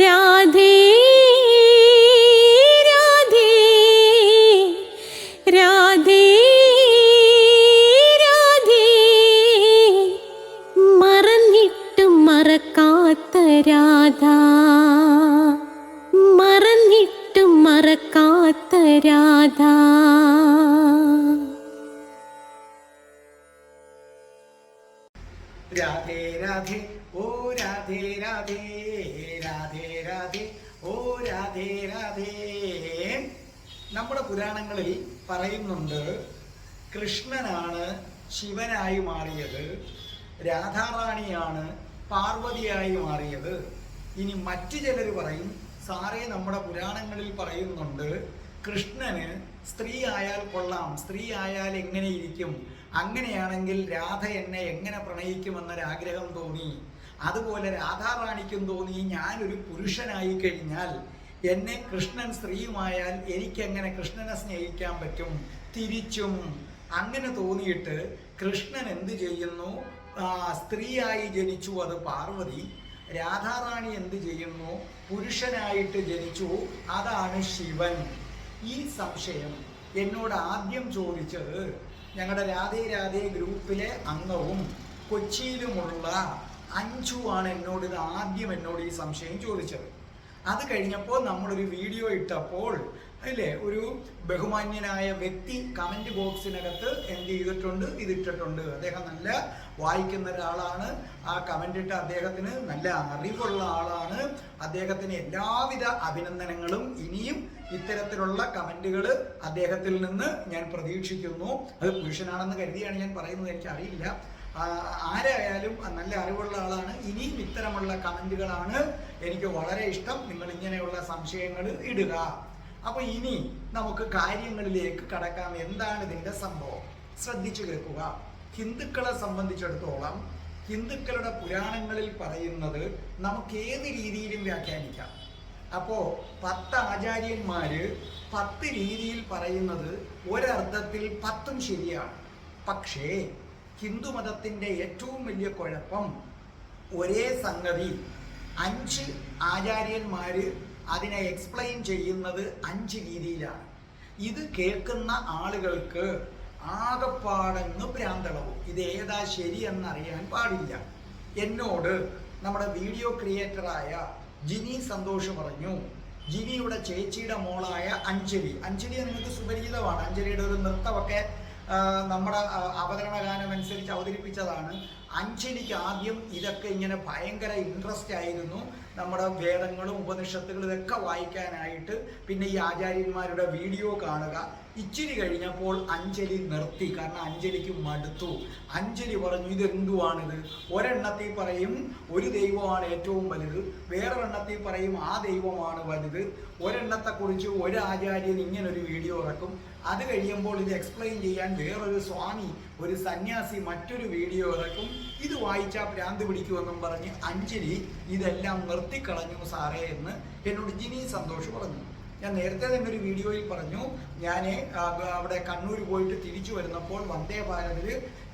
രാധേ രാധേ രാധേ രാധേ. മറന്നിട്ടും മറക്കാത്ത രാധ മറന്നിട്ടും മറക്കാത്ത രാധ. രാധേ രാധേ ഓ രാധേ രാധേ. പുരാണങ്ങളിൽ പറയുന്നുണ്ട് കൃഷ്ണനാണ് ശിവനായി മാറിയത് രാധാറാണിയാണ് പാർവതിയായി മാറിയത്. ഇനി മറ്റു ചിലർ പറയും സാറേ നമ്മുടെ പുരാണങ്ങളിൽ പറയുന്നുണ്ട് കൃഷ്ണന് സ്ത്രീ ആയാൽ കൊള്ളാം സ്ത്രീ ആയാൽ എങ്ങനെ ഇരിക്കും അങ്ങനെയാണെങ്കിൽ രാധ എന്നെ എങ്ങനെ പ്രണയിക്കുമെന്നൊരാഗ്രഹം തോന്നി. അതുപോലെ രാധാറാണിക്കും തോന്നി ഞാനൊരു പുരുഷനായി കഴിഞ്ഞാൽ എന്നെ കൃഷ്ണൻ സ്ത്രീയുമായാൽ എനിക്കെങ്ങനെ കൃഷ്ണനെ സ്നേഹിക്കാൻ പറ്റും? തിരിച്ചും. അങ്ങനെ തോന്നിയിട്ട് കൃഷ്ണൻ എന്ത് ചെയ്യുന്നു? സ്ത്രീയായി ജനിച്ചു. അത് പാർവതി. രാധാറാണി എന്ത് ചെയ്യുന്നു? പുരുഷനായിട്ട് ജനിച്ചു. അതാണ് ശിവൻ. ഈ സംശയം എന്നോട് ആദ്യം ചോദിച്ചത് ഞങ്ങളുടെ രാധേ രാധേ ഗ്രൂപ്പിലെ അംഗവും കൊച്ചിയിലുമുള്ള അഞ്ചു ആണ് എന്നോട് ഇത് ആദ്യം എന്നോട് ഈ സംശയം ചോദിച്ചത്. അത് കഴിഞ്ഞപ്പോൾ നമ്മളൊരു വീഡിയോ ഇട്ടപ്പോൾ അല്ലേ? ഒരു ബഹുമാന്യനായ വ്യക്തി കമന്റ് ബോക്സിനകത്ത് എന്ത് ചെയ്തിട്ടുണ്ട്? ഇതിട്ടിട്ടുണ്ട്. അദ്ദേഹം നല്ല വായിക്കുന്ന ഒരാളാണ്. ആ കമന്റ് ഇട്ട അദ്ദേഹത്തിന് നല്ല അറിവുള്ള ആളാണ്. അദ്ദേഹത്തിന് എല്ലാവിധ അഭിനന്ദനങ്ങളും. ഇനിയും ഇത്തരത്തിലുള്ള കമന്റുകൾ അദ്ദേഹത്തിൽ നിന്ന് ഞാൻ പ്രതീക്ഷിക്കുന്നു. അത് പുരുഷനാണെന്ന് കരുതിയാണ് ഞാൻ പറയുന്നത്. എനിക്കറിയില്ല. ആരായാലും നല്ല അറിവുള്ള ആളാണ്. ഇനിയും ഇത്തരമുള്ള കമന്റുകളാണ് എനിക്ക് വളരെ ഇഷ്ടം. നിങ്ങൾ ഇങ്ങനെയുള്ള സംശയങ്ങൾ ഇടുക. അപ്പൊ ഇനി നമുക്ക് കാര്യങ്ങളിലേക്ക് കടക്കാം. എന്താണ് ഇതിന്റെ സംഭവം? ശ്രദ്ധിച്ചു കേൾക്കുക. ഹിന്ദുക്കളെ സംബന്ധിച്ചിടത്തോളം ഹിന്ദുക്കളുടെ പുരാണങ്ങളിൽ പറയുന്നത് നമുക്ക് ഏത് രീതിയിലും വ്യാഖ്യാനിക്കാം. അപ്പോ പത്ത് ആചാര്യന്മാര് പത്ത് രീതിയിൽ പറയുന്നത് ഒരർത്ഥത്തിൽ പത്തും ശരിയാണ്. പക്ഷേ ഹിന്ദു മതത്തിന്റെ ഏറ്റവും വലിയ കുഴപ്പം ഒരേ സംഗതി. അഞ്ച് ആചാര്യന്മാർ അതിനെ എക്സ്പ്ലെയിൻ ചെയ്യുന്നത് അഞ്ച് രീതിയിലാണ്. ഇത് കേൾക്കുന്ന ആളുകൾക്ക് ആകപ്പാടങ്ങ് ഭ്രാന്തളവും. ഇത് ഏതാ ശരിയെന്നറിയാൻ പാടില്ല. എന്നോട് നമ്മുടെ വീഡിയോ ക്രിയേറ്ററായ ജിനി സന്തോഷ് പറഞ്ഞു ജിനിയുടെ ചേച്ചിയുടെ മോളായ അഞ്ജലി. അഞ്ജലി നിങ്ങൾക്ക് സുപരിചിതമാണ്. അഞ്ജലിയുടെ ഒരു നൃത്തമൊക്കെ നമ്മുടെ അവതരണ ഗാനം അനുസരിച്ച് അവതരിപ്പിച്ചതാണ്. അഞ്ജലിക്ക് ആദ്യം ഇതൊക്കെ ഇങ്ങനെ ഭയങ്കര ഇൻട്രസ്റ്റ് ആയിരുന്നു. നമ്മുടെ വേദങ്ങളും ഉപനിഷത്തുകളും ഇതൊക്കെ വായിക്കാനായിട്ട് പിന്നെ ഈ ആചാര്യന്മാരുടെ വീഡിയോ കാണുക. ഇച്ചിരി കഴിഞ്ഞപ്പോൾ അഞ്ജലി നിർത്തി. കാരണം അഞ്ജലിക്ക് മടുത്തു. അഞ്ജലി പറഞ്ഞു ഇതെന്തുവാണിത്? ഒരെണ്ണത്തിൽ പറയും ഒരു ദൈവമാണ് ഏറ്റവും വലുത്. വേറൊരെണ്ണത്തിൽ പറയും ആ ദൈവമാണ് വലുത്. ഒരെണ്ണത്തെക്കുറിച്ച് ഒരു ആചാര്യൻ ഇങ്ങനൊരു വീഡിയോ ഇറക്കും. അത് കഴിയുമ്പോൾ ഇത് എക്സ്പ്ലെയിൻ ചെയ്യാൻ വേറൊരു സ്വാമി ഒരു സന്യാസി മറ്റൊരു വീഡിയോ ഇറക്കും. ഇത് വായിച്ചാൽ ഭ്രാന്ത് പിടിക്കുമെന്നും പറഞ്ഞ് അഞ്ജലി ഇതെല്ലാം നിർത്തിക്കളഞ്ഞു സാറേ എന്ന് എന്നോട് ജിനി സന്തോഷ് പറഞ്ഞു. ഞാൻ നേരത്തെ തന്നെ ഒരു വീഡിയോയിൽ പറഞ്ഞു ഞാൻ അവിടെ കണ്ണൂർ പോയിട്ട് തിരിച്ചു വരുന്നപ്പോൾ വന്ദേ ഭാരതിൽ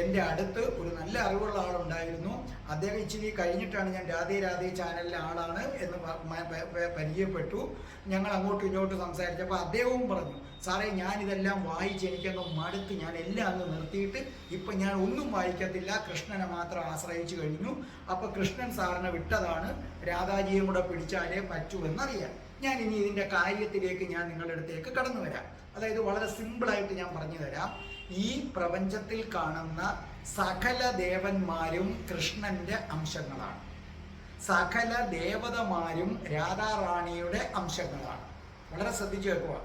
എന്റെ അടുത്ത് ഒരു നല്ല അറിവുള്ള ആളുണ്ടായിരുന്നു. അദ്ദേഹം ഇച്ചിരി കഴിഞ്ഞിട്ടാണ് ഞാൻ രാധേ രാധേ ചാനലിലെ ആളാണ് എന്ന് പരിചയപ്പെട്ടു. ഞങ്ങൾ അങ്ങോട്ടും ഇങ്ങോട്ടും സംസാരിച്ചപ്പോൾ അദ്ദേഹവും പറഞ്ഞു സാറേ ഞാനിതെല്ലാം വായിച്ച് എനിക്കങ്ങ് മടുത്ത് ഞാൻ എല്ലാം അങ്ങ് നിർത്തിയിട്ട് ഇപ്പം ഞാൻ ഒന്നും വായിക്കത്തില്ല. കൃഷ്ണനെ മാത്രം ആശ്രയിച്ചു കഴിഞ്ഞു. അപ്പോൾ കൃഷ്ണൻ സാറിനെ വിട്ടതാണ്. രാധാജിയും കൂടെ പിടിച്ചാലേ പറ്റൂ എന്നറിയാം ഞാൻ ഇനി ഇതിന്റെ കാര്യത്തിലേക്ക് ഞാൻ നിങ്ങളുടെ അടുത്തേക്ക് കടന്നു വരാം. അതായത് വളരെ സിമ്പിളായിട്ട് ഞാൻ പറഞ്ഞു തരാം. ഈ പ്രപഞ്ചത്തിൽ കാണുന്ന സകല ദേവന്മാരും കൃഷ്ണന്റെ അംശങ്ങളാണ്. സകല ദേവതമാരും രാധാറാണിയുടെ അംശങ്ങളാണ്. വളരെ ശ്രദ്ധിച്ചു വെക്കുക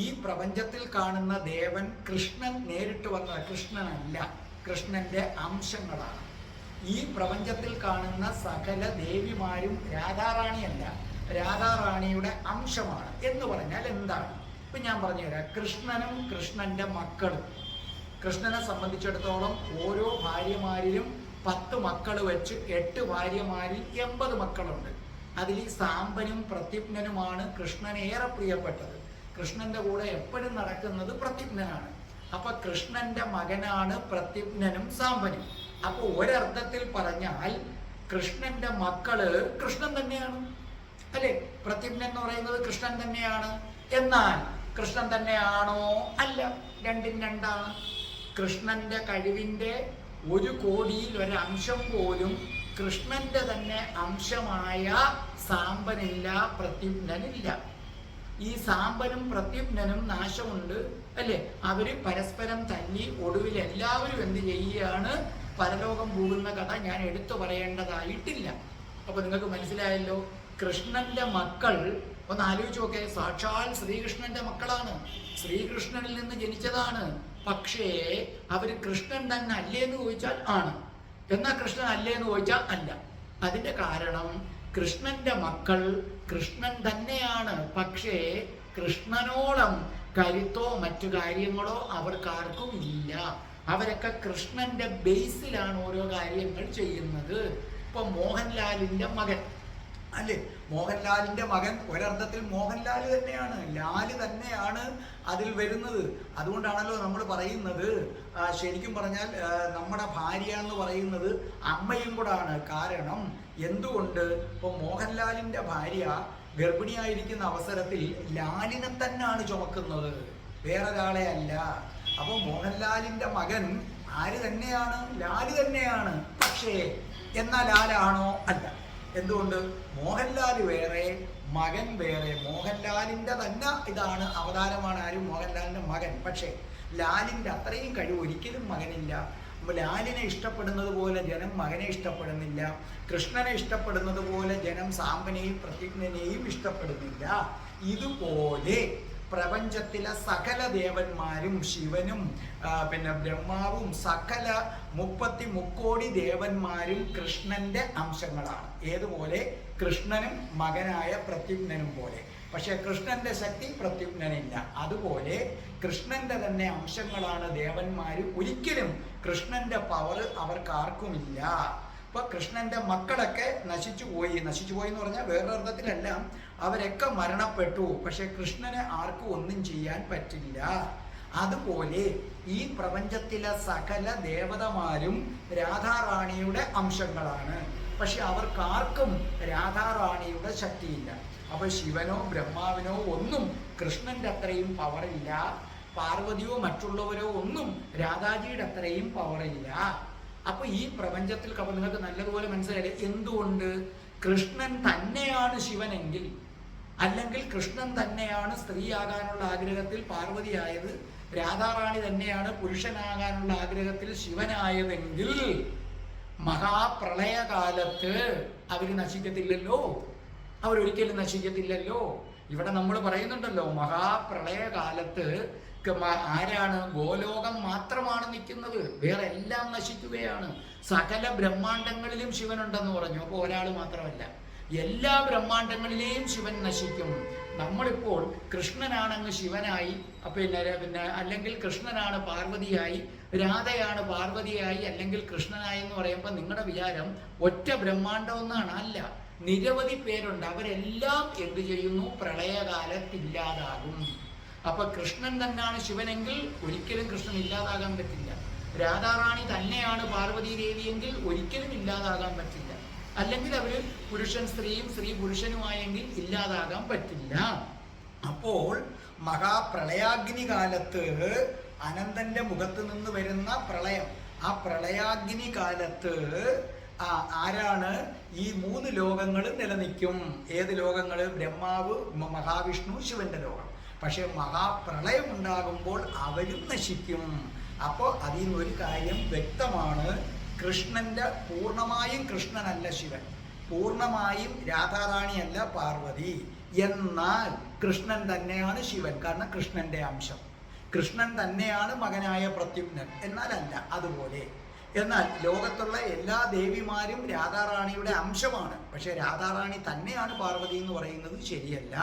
ഈ പ്രപഞ്ചത്തിൽ കാണുന്ന ദേവൻ കൃഷ്ണൻ നേരിട്ട് വന്ന കൃഷ്ണനല്ല കൃഷ്ണന്റെ അംശങ്ങളാണ്. ഈ പ്രപഞ്ചത്തിൽ കാണുന്ന സകല ദേവിമാരും രാധാറാണിയല്ല രാധാറാണിയുടെ അംശമാണ് എന്ന് പറഞ്ഞാൽ എന്താണ്? ഇപ്പൊ ഞാൻ പറഞ്ഞുതരാം. കൃഷ്ണനും കൃഷ്ണന്റെ മക്കളും കൃഷ്ണനെ സംബന്ധിച്ചിടത്തോളം ഓരോ ഭാര്യമാരിലും പത്ത് മക്കൾ വെച്ച് എട്ട് ഭാര്യമാരിൽ എൺപത് മക്കളുണ്ട്. അതിൽ ഈ സാമ്പനും പ്രത്യുപ്നനുമാണ് കൃഷ്ണൻ ഏറെ പ്രിയപ്പെട്ടത്. കൃഷ്ണന്റെ കൂടെ എപ്പോഴും നടക്കുന്നത് പ്രത്യുപ്നനാണ് അപ്പൊ കൃഷ്ണന്റെ മകനാണ് പ്രത്യുപ്നനും സാമ്പനും. അപ്പൊ ഒരർത്ഥത്തിൽ പറഞ്ഞാൽ കൃഷ്ണന്റെ മക്കൾ കൃഷ്ണൻ തന്നെയാണ്. അല്ലെ? പ്രത്യുപ്നൻ എന്ന് പറയുന്നത് കൃഷ്ണൻ തന്നെയാണ്. എന്നാൽ കൃഷ്ണൻ തന്നെയാണോ? അല്ല. രണ്ടും രണ്ടാണ്. കൃഷ്ണന്റെ കഴിവിന്റെ ഒരു കോടിയിൽ ഒരംശം പോലും കൃഷ്ണന്റെ തന്നെ അംശമായ സാമ്പനില്ല പ്രത്യുഗ്നനില്ല ഈ സാമ്പനും പ്രത്യുഗ്നനും നാശമുണ്ട് അല്ലെ? അവർ പരസ്പരം തല്ലി ഒടുവിൽ എല്ലാവരും എന്ത് ചെയ്യുകയാണ്? പരലോകം പോകുന്ന കഥ ഞാൻ എടുത്തു പറയേണ്ടതായിട്ടില്ല. അപ്പൊ നിങ്ങൾക്ക് മനസ്സിലായല്ലോ കൃഷ്ണന്റെ മക്കൾ ഒന്ന് ആലോചിച്ച് നോക്കേ സാക്ഷാൽ ശ്രീകൃഷ്ണന്റെ മക്കളാണ്. ശ്രീകൃഷ്ണനിൽ നിന്ന് ജനിച്ചതാണ്. പക്ഷേ അവർ കൃഷ്ണൻ തന്നെ അല്ലേ എന്ന് ചോദിച്ചാൽ ആണ്. എന്നാൽ കൃഷ്ണൻ അല്ലേ എന്ന് ചോദിച്ചാൽ അല്ല. അതിന്റെ കാരണം കൃഷ്ണന്റെ മക്കൾ കൃഷ്ണൻ തന്നെയാണ്. പക്ഷേ കൃഷ്ണനോളം കരുത്തോ മറ്റു കാര്യങ്ങളോ അവർക്കാർക്കും ഇല്ല. അവരൊക്കെ കൃഷ്ണന്റെ ബേസിലാണ് ഓരോ കാര്യങ്ങൾ ചെയ്യുന്നത്. ഇപ്പൊ മോഹൻലാലിന്റെ മകൻ. അല്ലേ? മോഹൻലാലിന്റെ മകൻ ഒരർത്ഥത്തിൽ മോഹൻലാൽ തന്നെയാണ്. ലാൽ തന്നെയാണ് അതിൽ വരുന്നത്. അതുകൊണ്ടാണല്ലോ നമ്മൾ പറയുന്നത് ശരിക്കും പറഞ്ഞാൽ നമ്മുടെ ഭാര്യ എന്ന് പറയുന്നത് അമ്മയും കൂടാണ്. കാരണം എന്തുകൊണ്ട് ഇപ്പോൾ മോഹൻലാലിന്റെ ഭാര്യ ഗർഭിണിയായിരിക്കുന്ന അവസരത്തിൽ ലാലിനെ തന്നെയാണ് ചുമക്കുന്നത്? വേറൊരാളെ അല്ല. അപ്പോൾ മോഹൻലാലിന്റെ മകൻ ആര് തന്നെയാണ്? ലാൽ തന്നെയാണ്. പക്ഷേ എന്നാൽ ലാലാണോ അല്ല. എന്തുകൊണ്ട്? മോഹൻലാൽ വേറെ മകൻ വേറെ. മോഹൻലാലിന്റെ തന്നെ ഇതാണ് അവതാരമാണ് ആരും മോഹൻലാലിന്റെ മകൻ. പക്ഷേ ലാലിന്റെ അത്രയും കഴിവ് ഒരിക്കലും മകനില്ല. ലാലിനെ ഇഷ്ടപ്പെടുന്നത് പോലെ ജനം മകനെ ഇഷ്ടപ്പെടുന്നില്ല. കൃഷ്ണനെ ഇഷ്ടപ്പെടുന്നത് പോലെ ജനം സാമ്പനെയും പ്രത്യജ്ഞനെയും ഇഷ്ടപ്പെടുന്നില്ല. ഇതുപോലെ പ്രപഞ്ചത്തിലെ സകല ദേവന്മാരും ശിവനും പിന്നെ ബ്രഹ്മാവും സകല മുപ്പത്തി മുക്കോടി ദേവന്മാരും കൃഷ്ണന്റെ അംശങ്ങളാണ്. ഏതുപോലെ? കൃഷ്ണനും മകനായ പ്രത്യുഗ്നും പോലെ. പക്ഷെ കൃഷ്ണന്റെ ശക്തി പ്രത്യുഗ്നില്ല അതുപോലെ കൃഷ്ണന്റെ തന്നെ അംശങ്ങളാണ് ദേവന്മാര്. ഒരിക്കലും കൃഷ്ണന്റെ പവർ അവർക്ക് ആർക്കുമില്ല ഇപ്പൊ കൃഷ്ണന്റെ മക്കളൊക്കെ നശിച്ചു പോയി. നശിച്ചു പോയി എന്ന് പറഞ്ഞാൽ വേറൊരർത്ഥത്തിലല്ല അവരൊക്കെ മരണപ്പെട്ടു. പക്ഷെ കൃഷ്ണനെ ആർക്കും ഒന്നും ചെയ്യാൻ പറ്റില്ല. അതുപോലെ ഈ പ്രപഞ്ചത്തിലെ സകല ദേവതമാരും രാധാറാണിയുടെ അംശങ്ങളാണ്. പക്ഷെ അവർക്കാർക്കും രാധാറാണിയുടെ ശക്തിയില്ല. അപ്പൊ ശിവനോ ബ്രഹ്മാവിനോ ഒന്നും കൃഷ്ണന്റെ അത്രയും പവറില്ല പാർവതിയോ മറ്റുള്ളവരോ ഒന്നും രാധാജിയുടെ അത്രയും പവറില്ല അപ്പൊ ഈ പ്രപഞ്ചത്തിൽ അപ്പൊ നിങ്ങൾക്ക് നല്ലതുപോലെ മനസ്സിലായില്ലേ? എന്തുകൊണ്ട്? കൃഷ്ണൻ തന്നെയാണ് ശിവനെങ്കിൽ അല്ലെങ്കിൽ കൃഷ്ണൻ തന്നെയാണ് സ്ത്രീയാകാനുള്ള ആഗ്രഹത്തിൽ പാർവതിയായത് രാധാറാണി തന്നെയാണ് പുരുഷനാകാനുള്ള ആഗ്രഹത്തിൽ ശിവനായതെങ്കിൽ മഹാപ്രളയകാലത്ത് അവർ നശിക്കത്തില്ലല്ലോ. അവരൊരിക്കലും നശിക്കത്തില്ലല്ലോ. ഇവിടെ നമ്മൾ പറയുന്നുണ്ടല്ലോ മഹാപ്രളയകാലത്ത് ആരാണ് ഗോലോകം മാത്രമാണ് നിൽക്കുന്നത്. വേറെ എല്ലാം നശിക്കുകയാണ്. സകല ബ്രഹ്മാണ്ടങ്ങളിലും ശിവനുണ്ടെന്ന് പറഞ്ഞു. അപ്പോൾ ഒരാൾ മാത്രമല്ല എല്ലാ ബ്രഹ്മാണ്ടങ്ങളിലെയും ശിവൻ നശിക്കും. നമ്മളിപ്പോൾ കൃഷ്ണനാണങ്ങ് ശിവനായി പിന്നെ പിന്നെ അല്ലെങ്കിൽ കൃഷ്ണനാണ് പാർവതിയായി രാധയാണ് പാർവതിയായി അല്ലെങ്കിൽ കൃഷ്ണനായി എന്ന് പറയുമ്പോൾ നിങ്ങളുടെ വിചാരം ഒറ്റ ബ്രഹ്മാണ്ടം എന്നാണ് അല്ല. നിരവധി പേരുണ്ട്. അവരെല്ലാം എന്ത് ചെയ്യുന്നു? പ്രളയകാലത്തില്ലാതാകും. അപ്പൊ കൃഷ്ണൻ തന്നെയാണ് ശിവനെങ്കിൽ ഒരിക്കലും കൃഷ്ണൻ ഇല്ലാതാകാൻ പറ്റില്ല. രാധാറാണി തന്നെയാണ് പാർവതി ദേവിയെങ്കിൽ ഒരിക്കലും ഇല്ലാതാകാൻ പറ്റില്ല. അല്ലെങ്കിൽ അവർ പുരുഷൻ സ്ത്രീയും സ്ത്രീ പുരുഷനുമായെങ്കിൽ ഇല്ലാതാകാൻ പറ്റില്ല. അപ്പോൾ മഹാപ്രളയാഗ്നി കാലത്ത് അനന്തന്റെ മുഖത്ത് നിന്ന് വരുന്ന പ്രളയം. ആ പ്രളയാഗ്നി കാലത്ത് ആ ആരാണ്? ഈ മൂന്ന് ലോകങ്ങൾ നിലനിൽക്കും. ഏത് ലോകങ്ങൾ ബ്രഹ്മാവ് മഹാവിഷ്ണു ശിവന്റെ ലോകം. പക്ഷെ മഹാപ്രളയം ഉണ്ടാകുമ്പോൾ അവരും നശിക്കും. അപ്പോൾ അതിൽ നിന്നൊരു കാര്യം വ്യക്തമാണ്. കൃഷ്ണന്റെ പൂർണമായും കൃഷ്ണനല്ല ശിവൻ. പൂർണമായും രാധാറാണിയല്ല പാർവതി. എന്നാൽ കൃഷ്ണൻ തന്നെയാണ് ശിവൻ കാരണം കൃഷ്ണന്റെ അംശം. കൃഷ്ണൻ തന്നെയാണ് മകനായ പ്രത്യുമ്നൻ. എന്നാലല്ല അതുപോലെ. എന്നാൽ ലോകത്തുള്ള എല്ലാ ദേവിമാരും രാധാറാണിയുടെ അംശമാണ്. പക്ഷെ രാധാറാണി തന്നെയാണ് പാർവതി എന്ന് പറയുന്നത് ശരിയല്ല.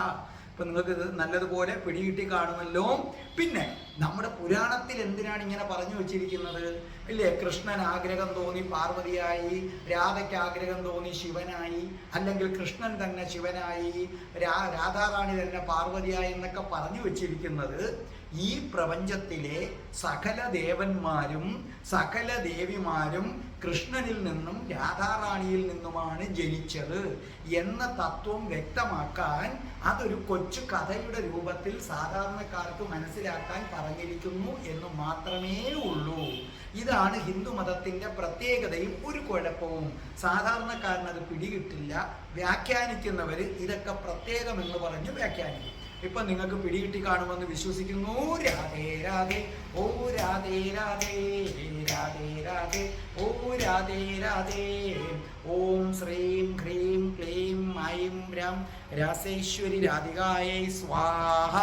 ഇപ്പൊ നിങ്ങൾക്ക് ഇത് നല്ലതുപോലെ പിടികിട്ടി കാണുമല്ലോ. പിന്നെ നമ്മുടെ പുരാണത്തിൽ എന്തിനാണ് ഇങ്ങനെ പറഞ്ഞു വെച്ചിരിക്കുന്നത്? ഇല്ലേ? കൃഷ്ണൻ ആഗ്രഹം തോന്നി പാർവതിയായി രാധയ്ക്ക് ആഗ്രഹം തോന്നി ശിവനായി അല്ലെങ്കിൽ കൃഷ്ണൻ തന്നെ ശിവനായി രാ രാധാറാണി തന്നെ പാർവതിയായി എന്നൊക്കെ പറഞ്ഞു വെച്ചിരിക്കുന്നത് ഈ പ്രപഞ്ചത്തിലെ സകല ദേവന്മാരും സകല ദേവിമാരും കൃഷ്ണനിൽ നിന്നും രാധാറാണിയിൽ നിന്നുമാണ് ജനിച്ചത് എന്ന തത്വം വ്യക്തമാക്കാൻ അതൊരു കൊച്ചു കഥയുടെ രൂപത്തിൽ സാധാരണക്കാർക്ക് മനസ്സിലാക്കാൻ പറഞ്ഞിരിക്കുന്നു എന്ന് മാത്രമേ ഉള്ളൂ. ഇതാണ് ഹിന്ദു മതത്തിന്റെ പ്രത്യേകതയും ഒരു കുഴപ്പവും. സാധാരണക്കാരന് അത് പിടികിട്ടില്ല. വ്യാഖ്യാനിക്കുന്നവർ ഇതൊക്കെ പ്രത്യേകം എന്ന് പറഞ്ഞ് വ്യാഖ്യാനിക്കും. ഇപ്പൊ നിങ്ങൾക്ക് പിടികിട്ടി കാണുമെന്ന് വിശ്വസിക്കുന്നു. രാധേ രാധേ ഓ രാധേ രാധേ രാധേ രാധേ ഓ രാധേ രാധേ. ഓം ശ്രീം ഹ്രീം ക്ലീം ഐം രം രാസേശ്വരി രാധികായൈ സ്വാഹ.